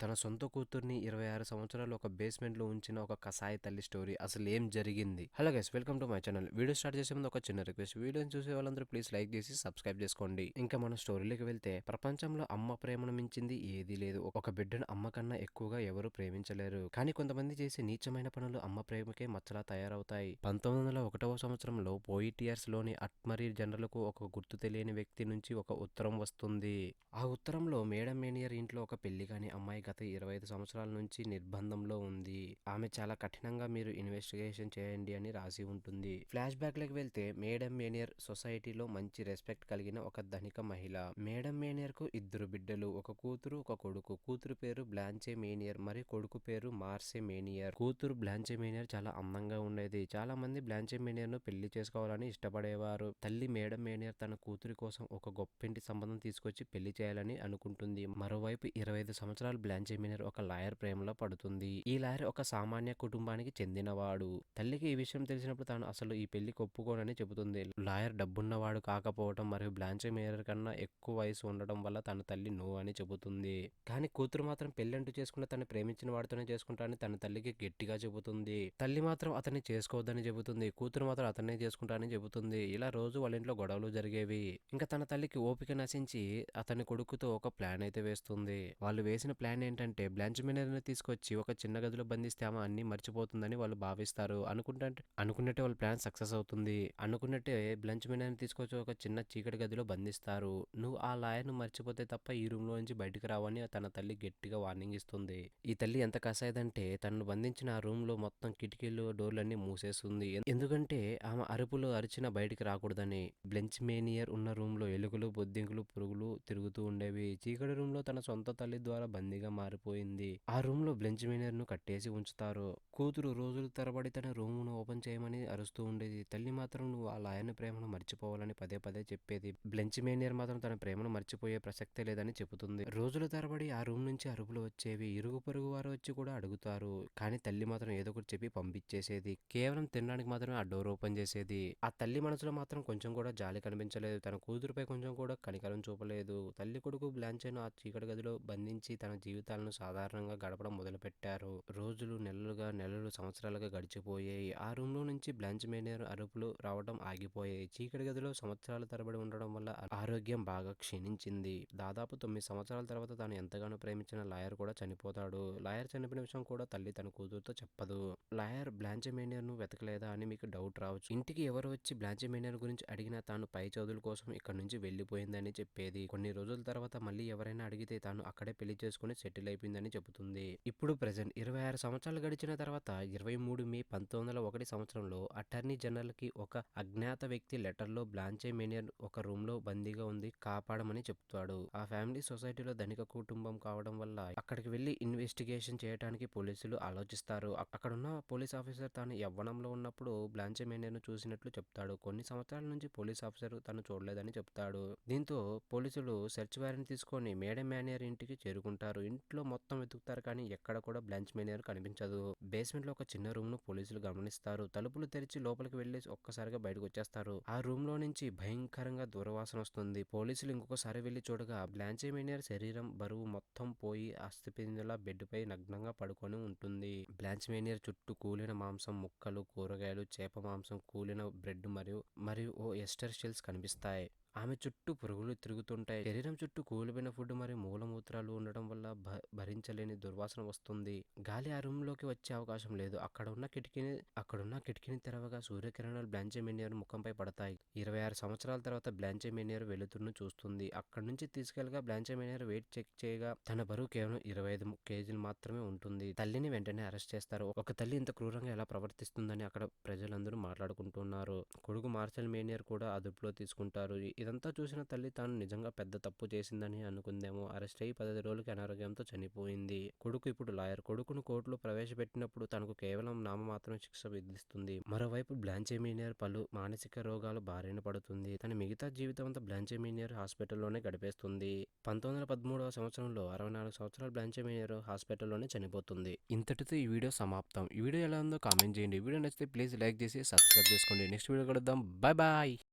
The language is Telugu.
తన సొంత కూతుర్ని ఇరవై ఆరు సంవత్సరాలు ఒక బేస్మెంట్లో ఉంచిన ఒక కసాయి తల్లి స్టోరీ అసలు ఏం జరిగింది? Hello guys welcome to my channel. Video start చేసే ముందు ఒక చిన్న రిక్వెస్ట్. వీడియోని చూసే వాళ్ళందరూ ప్లీజ్ లైక్ చేసి సబ్స్క్రైబ్ చేసుకోండి. ఇంకా మన స్టోరీలోకి వెళ్తే ప్రపంచంలో అమ్మ ప్రేమను మించింది ఏదీ లేదు. ఒక బిడ్డను అమ్మ కన్నా ఎక్కువగా ఎవరు ప్రేమించలేరు. కానీ కొంతమంది చేసే నీచమైన పనులు అమ్మ ప్రేమకే మచ్చలా తయారవుతాయి. పంతొమ్మిది వందల ఒకటవ సంవత్సరంలో పోయిటియర్స్లోని అట్మరీ జనరల్కు ఒక గుర్తు తెలియని వ్యక్తి నుంచి ఒక ఉత్తరం వస్తుంది. ఆ ఉత్తరంలో మేడం మేనియర్ ఇంట్లో ఒక పెళ్ళి కాని అమ్మాయి గత ఇరవై ఐదు సంవత్సరాల నుంచి నిర్బంధంలో ఉంది. ఆమె చాలా కఠినంగా మీరు ఇన్వెస్టిగేషన్ చేయండి అని రాసి ఉంటుంది. ఫ్లాష్ బ్యాక్ లకి వెళ్తే మేడం మేనియర్ సొసైటీలో మంచి రెస్పెక్ట్ కలిగిన ఒక ధనిక మహిళ. మేడం మేనియర్కు ఇద్దరు బిడ్డలు ఒక కూతురు ఒక కొడుకు. కూతురు పేరు బ్లాంచే మేనియర్ మరి కొడుకు పేరు మార్సే మేనియర్ కూతురు బ్లాంచే మేనియర్ చాలా అందంగా ఉండేది. చాలా మంది బ్లాంచే మేనియర్ను పెళ్ళి చేసుకోవాలని ఇష్టపడేవారు. తల్లి మేడం మేనియర్ తన కూతురి కోసం ఒక గొప్పింటి సంబంధం తీసుకొచ్చి పెళ్ళి చేయాలని అనుకుంటుంది. మరోవైపు ఇరవై ఐదు సంవత్సరాలు బ్లాంచే మేనియర్ ఒక లాయర్ ప్రేమలో పడుతుంది. ఈ లాయర్ ఒక సామాన్య కుటుంబానికి చెందినవాడు. తల్లికి ఈ విషయం తెలిసినప్పుడు తాను అసలు ఈ పెళ్ళి ఒప్పుకోనని చెబుతుంది. లాయర్ డబ్బున్నవాడు కాకపోవడం మరియు బ్లాంచ్ మేనియర్ కన్నా ఎక్కువ వయసు ఉండడం వల్ల తన తల్లి నో అని చెబుతుంది. కానీ కూతురు మాత్రం పెళ్ళి అంటూ చేసుకున్న తను ప్రేమించిన వాడితోనే చేసుకుంటానని తన తల్లికి గట్టిగా చెబుతుంది. తల్లి మాత్రం అతన్ని చేసుకోవద్దని చెబుతుంది. కూతురు మాత్రం అతన్నే చేసుకుంటానని చెబుతుంది. ఇలా రోజు వాళ్ళ ఇంట్లో గొడవలు జరిగేవి. ఇంకా తన తల్లికి ఓపిక నశించి అతని కొడుకుతో ఒక ప్లాన్ అయితే వేస్తుంది. వాళ్ళు వేసిన ప్లాన్ ఏంటంటే బ్లాంచ్ మేనేజర్ని తీసుకొచ్చి ఒక చిన్న గదిలో బంధిస్తే ఆమె అన్ని మర్చిపోతుందని వాళ్ళు భావిస్తారు. అనుకుంటే అనుకున్నట్టే వాళ్ళ ప్లాన్ సక్సెస్ అవుతుంది. అనుకున్నట్టే బ్లంచ్మెనర్ని తీసుకొచ్చి ఒక చిన్న చీకటి గదిలో బంధిస్తారు. నువ్వు ఆ లాయర్ను మర్చిపోతే తప్ప ఈ రూమ్లో నుంచి బయటకు రావని తన తల్లి గట్టిగా వార్నింగ్ ఇస్తుంది. ఈ తల్లి ఎంత కసాయదంటే తనను బంధించిన ఆ రూమ్లో మొత్తం కిటికీలు డోర్లన్నీ మూసేస్తుంది. ఎందుకంటే ఆమె అరుపులు అరిచిన బయటికి రాకూడదని. బ్లెంచ్ మేనియర్ ఉన్న రూమ్లో ఎలుకలు బొద్దింకులు పురుగులు తిరుగుతూ ఉండేవి. చీకటి రూమ్లో తన సొంత తల్లి ద్వారా బందీగా మారిపోయింది. ఆ రూమ్లో బ్లెంచ్ మేనర్ను కట్టేసి ఉంచుతారు. కూతురు రోజులు తరబడి తన రూమ్ను ఓపెన్ చేయమని అరుస్తూ ఉండేది. తల్లి మాత్రం నువ్వు ఆ లాయన ప్రేమను మర్చిపోవాలని పదే పదే చెప్పేది. బ్లెంచ్ మేనియర్ మాత్రం తన ప్రేమను మర్చిపోయే ప్రసక్తే లేదని చెబుతుంది. రోజుల తరబడి ఆ రూమ్ నుంచి అరుపులు వచ్చేవి. ఇరుగు పొరుగు వారు వచ్చి కూడా అడుగుతారు. కానీ తల్లి మాత్రం ఏదో ఒకటి చెప్పి పంపించేసేది. కేవలం తినడానికి మాత్రమే ఆ డోర్ ఓపెన్ చేసేది. ఆ తల్లి మనసులో మాత్రం కొంచెం కూడా జాలి కనిపించలేదు. తన కూతురుపై కొంచెం కూడా కనికరం చూపలేదు. తల్లి కొడుకు బ్లాంచెను ఆ చీకటి గదిలో బంధించి తన జీవితం జీవితాలను సాధారణంగా గడపడం మొదలుపెట్టారు. రోజులు నెలలుగా నెలలు సంవత్సరాలుగా గడిచిపోయాయి. ఆ రూమ్లో నుంచి బ్లాంచ్ మేనేర్ అరుపులు రావడం ఆగిపోయాయి. చీకటి గదిలో సంవత్సరాల తరబడి ఉండడం వల్ల ఆరోగ్యం బాగా క్షీణించింది. దాదాపు తొమ్మిది సంవత్సరాల తర్వాత తాను ఎంతగానో ప్రేమించిన లాయర్ కూడా చనిపోతాడు. లాయర్ చనిపోయిన విషయం కూడా తల్లి తన కూతురుతో చెప్పదు. లాయర్ బ్లాంచ్ మేనేర్ను వెతకలేదా అని మీకు డౌట్ రావచ్చు. ఇంటికి ఎవరు వచ్చి బ్లాంచ్ మేనేర్ గురించి అడిగినా తాను పై చదువుల కోసం ఇక్కడ నుంచి వెళ్ళిపోయిందని చెప్పేది. కొన్ని రోజుల తర్వాత మళ్ళీ ఎవరైనా అడిగితే తాను అక్కడే పెళ్ళి చేసుకుని సెటిల్ అయిపోయిందని చెబుతుంది. ఇప్పుడు ప్రెసెంట్ ఇరవై ఆరు సంవత్సరాలు గడిచిన తర్వాత ఇరవై మూడు మే పంతొమ్మిది వందల ఒకటి సంవత్సరంలో అటార్నీ జనరల్కి ఒక అజ్ఞాత వ్యక్తి లెటర్లో బ్లాంచే మేనియర్ ఒక రూమ్లో బందీగా ఉంది కాపాడమని చెప్తాడు. ఆ ఫ్యామిలీ సొసైటీలో ధనిక కుటుంబం కావడం వల్ల అక్కడికి వెళ్ళి ఇన్వెస్టిగేషన్ చేయడానికి పోలీసులు ఆలోచిస్తారు. అక్కడున్న పోలీస్ ఆఫీసర్ తాను యవ్వనంలో ఉన్నప్పుడు బ్లాంచే మేనియర్ను చూసినట్లు చెప్తాడు. కొన్ని సంవత్సరాల నుంచి పోలీస్ ఆఫీసర్ తను చూడలేదని చెప్తాడు. దీంతో పోలీసులు సెర్చ్ వారెంట్ తీసుకొని మేడం మేనేజర్ ఇంటికి చేరుకుంటారు. ఇంట్లో మొత్తం వెతుకుతారు కానీ ఎక్కడ కూడా బ్లాంచ్ మేనేజర్ కనిపించదు. బేస్మెంట్లో ఒక చిన్న రూమ్ను పోలీసులు గమనిస్తారు. తలుపులు తెరిచి లోపలికి వెళ్ళి ఒక్కసారిగా బయటకు వచ్చేస్తారు. ఆ రూమ్లో నుంచి భయంకరంగా దుర్వాసన వస్తుంది. పోలీసులు ఇంకొకసారి వెళ్ళి చూడగా బ్లాంచ్ మేనేజర్ శరీరం బరువు మొత్తం పోయి అస్థిపిందులా బెడ్ పై నగ్నంగా పడుకొని ఉంటుంది. బ్లాంచ్ మేనేజర్ చుట్టూ కూలిన మాంసం ముక్కలు కూరగాయలు చేప మాంసం కూలిన బ్రెడ్ మరియు మరియు ఓ ఎస్టర్ షెల్స్ కనిపిస్తాయి. ఆమె చుట్టూ పురుగులు తిరుగుతుంటాయి. శరీరం చుట్టూ కూలిపోయిన ఫుడ్ మరియు మూలమూత్రాలు ఉండడం వల్ల భ- భరించలేని దుర్వాసన వస్తుంది. గాలి ఆ రూమ్లోకి వచ్చే అవకాశం లేదు. అక్కడ ఉన్న కిటికీని అక్కడున్న కిటికీని తెరవగా సూర్యకిరణాలు బ్లాంచెమినియర్ ముఖంపై పడతాయి. ఇరవై ఆరు సంవత్సరాల తర్వాత బ్లాంచెమినియర్ వెలుతురును చూస్తుంది. అక్కడి నుంచి తీసుకెళ్ళగా బ్లాంచెమినియర్ వెయిట్ చెక్ చేయగా తన బరువు కేవలం ఇరవై ఐదు కేజీలు మాత్రమే ఉంటుంది. తల్లిని వెంటనే అరెస్ట్ చేస్తారు. ఒక తల్లి ఇంత క్రూరంగా ఎలా ప్రవర్తిస్తుందని అక్కడ ప్రజలందరూ మాట్లాడుకుంటున్నారు. కొడుకు మార్షల్ మేనియర్ కూడా అదుపులో తీసుకుంటారు. ఇదంతా చూసిన తల్లి తాను నిజంగా పెద్ద తప్పు చేసిందని అనుకుందేమో. అరెస్ట్ అయ్యి పదహైదు రోజులకి అనారోగ్యంతో చనిపోయింది. కొడుకు ఇప్పుడు లాయర్. కొడుకును కోర్టులో ప్రవేశపెట్టినప్పుడు తనకు కేవలం నామమాత్రం శిక్ష విధిస్తుంది. మరోవైపు బ్లాంచెమీనియర్ పలు మానసిక రోగాలు బారిన పడుతుంది. తన మిగతా జీవితం అంతా బ్లాంచెమీనియర్ హాస్పిటల్లోనే గడిపేస్తుంది. పంతొమ్మిది వందల పదమూడవ సంవత్సరంలో అరవై నాలుగు సంవత్సరాల బ్లాంచెమీనియర్ హాస్పిటల్లోనే చనిపోతుంది. ఇంతటితో ఈ వీడియో సమాప్తం. ఈ వీడియో ఎలా ఉందో కామెంట్ చేయండి. వీడియో నచ్చితే ప్లీజ్ లైక్ చేసి సబ్స్క్రైబ్ చేసుకోండి. నెక్స్ట్ వీడియో కలుద్దాం. Bye bye.